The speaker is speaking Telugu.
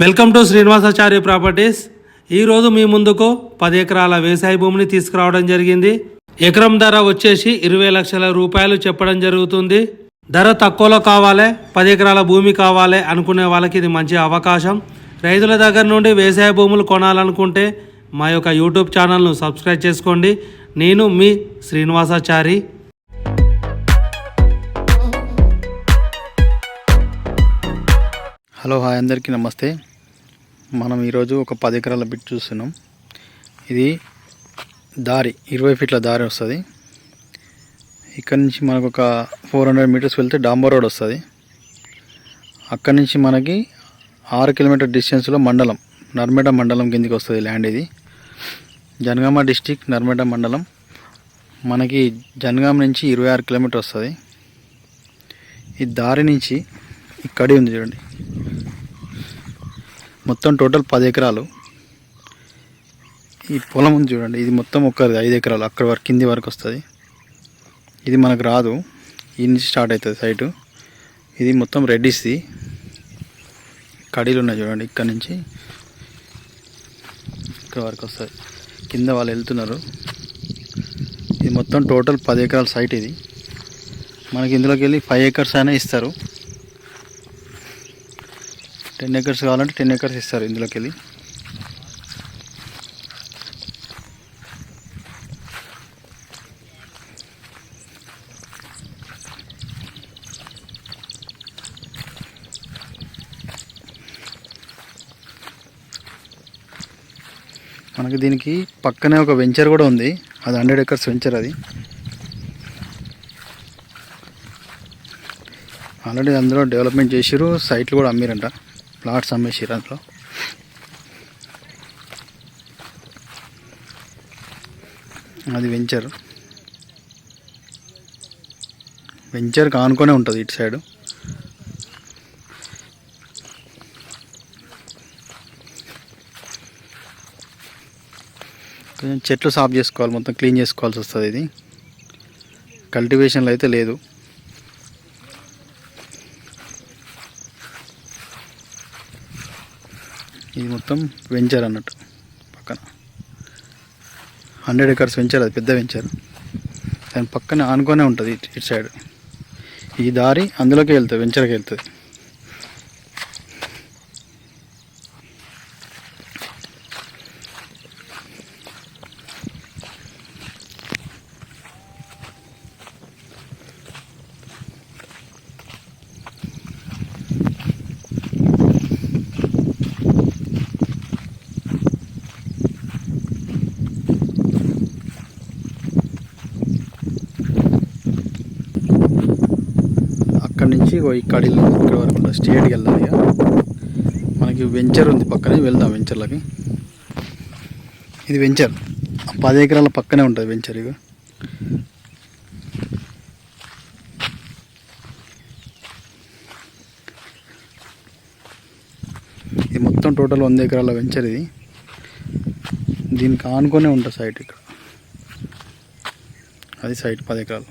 Welcome to Srinivasacharya properties. ఈరోజు మీ ముందుకు పది ఎకరాల వ్యవసాయ భూమిని తీసుకురావడం జరిగింది. ఎకరం ధర వచ్చేసి ఇరవై లక్షల రూపాయలు చెప్పడం జరుగుతుంది. ధర తక్కువలో కావాలి పది ఎకరాల భూమి కావాలి అనుకునే వాళ్ళకి ఇది మంచి అవకాశం. రైతుల దగ్గర నుండి వ్యవసాయ భూములు కొనాలనుకుంటే మా యొక్క యూట్యూబ్ ఛానల్ను సబ్స్క్రైబ్ చేసుకోండి. నేను మీ శ్రీనివాసాచారి. హలో హాయ్ అందరికీ నమస్తే. మనం ఈరోజు ఒక పది ఎకరాల బిట్ చూస్తున్నాం. ఇది దారి ఇరవై ఫీట్ల దారి వస్తుంది. ఇక్కడ నుంచి మనకు ఒక ఫోర్ హండ్రెడ్ మీటర్స్ వెళ్తే డాంబర్ రోడ్ వస్తుంది. అక్కడి నుంచి మనకి ఆరు కిలోమీటర్ డిస్టెన్స్లో మండలం నర్మేడ మండలం కిందికి వస్తుంది ల్యాండ్ ఇది. జనగామ డిస్టిక్ నర్మేడ మండలం. మనకి జనగామ నుంచి ఇరవై ఆరు కిలోమీటర్ వస్తుంది. ఈ దారి నుంచి ఈ కడి ఉంది చూడండి. మొత్తం టోటల్ పది ఎకరాలు. ఈ పొలం ఉంది చూడండి ఇది మొత్తం ఒక ఐదు ఎకరాలు అక్కడ వరకు కింది వరకు వస్తుంది. ఇది మనకు రాదు ఈ నుంచి స్టార్ట్ అవుతుంది సైటు ఇది మొత్తం రెడ్డిస్ది కడీలు ఉన్నాయి చూడండి ఇక్కడ నుంచి ఇక్కడ వరకు వస్తుంది. కింద వాళ్ళు వెళ్తున్నారు. ఇది మొత్తం టోటల్ పది ఎకరాల సైట్ ఇది. మనకి ఇందులోకి వెళ్ళి ఫైవ్ ఎకర్స్ అయినా ఇస్తారు. టెన్ ఎకర్స్ కావాలంటే టెన్ ఎకర్స్ ఇస్తారు ఇందులోకి వెళ్ళి మనకి దీనికి పక్కనే ఒక వెంచర్ కూడా ఉంది. అది హండ్రెడ్ ఎకర్స్ వెంచర్ అది. ఆల్రెడీ అందులో డెవలప్మెంట్ చేసిరు సైట్లు కూడా అమ్మిరంట. ప్లాట్స్ అమ్మేసారు అందులో. అది వెంచర్. వెంచర్ కానుకొనే ఉంటుంది ఇటు సైడు. కొంచెం చెట్లు సాఫ్ చేసుకోవాలి మొత్తం క్లీన్ చేసుకోవాల్సి వస్తుంది ఇది. కల్టివేషన్లో అయితే లేదు. ఇది మొత్తం వెంచర్ అన్నట్టు పక్కన. హండ్రెడ్ ఎకర్స్ వెంచర్ అది పెద్ద వెంచర్. దాని పక్కన ఆనుకొనే ఉంటుంది ఇటు సైడ్. ఈ దారి అందులోకి వెళ్తుంది వెంచర్కి వెళ్తుంది. అక్కడి నుంచి ఇక్కడ ఇక్కడ వరకు స్ట్రేట్కి వెళ్ళాలి ఇక మనకి వెంచర్ ఉంది పక్కనే వెళ్దాం వెంచర్లకి. ఇది వెంచర్. పది ఎకరాల పక్కనే ఉంటుంది వెంచర్ ఇక ఇది మొత్తం టోటల్ వంద ఎకరాల వెంచర్ ఇది. దీనికి ఆనుకొనే ఉంటుంది సైట్ ఇక్కడ. అది సైట్ పది ఎకరాలు.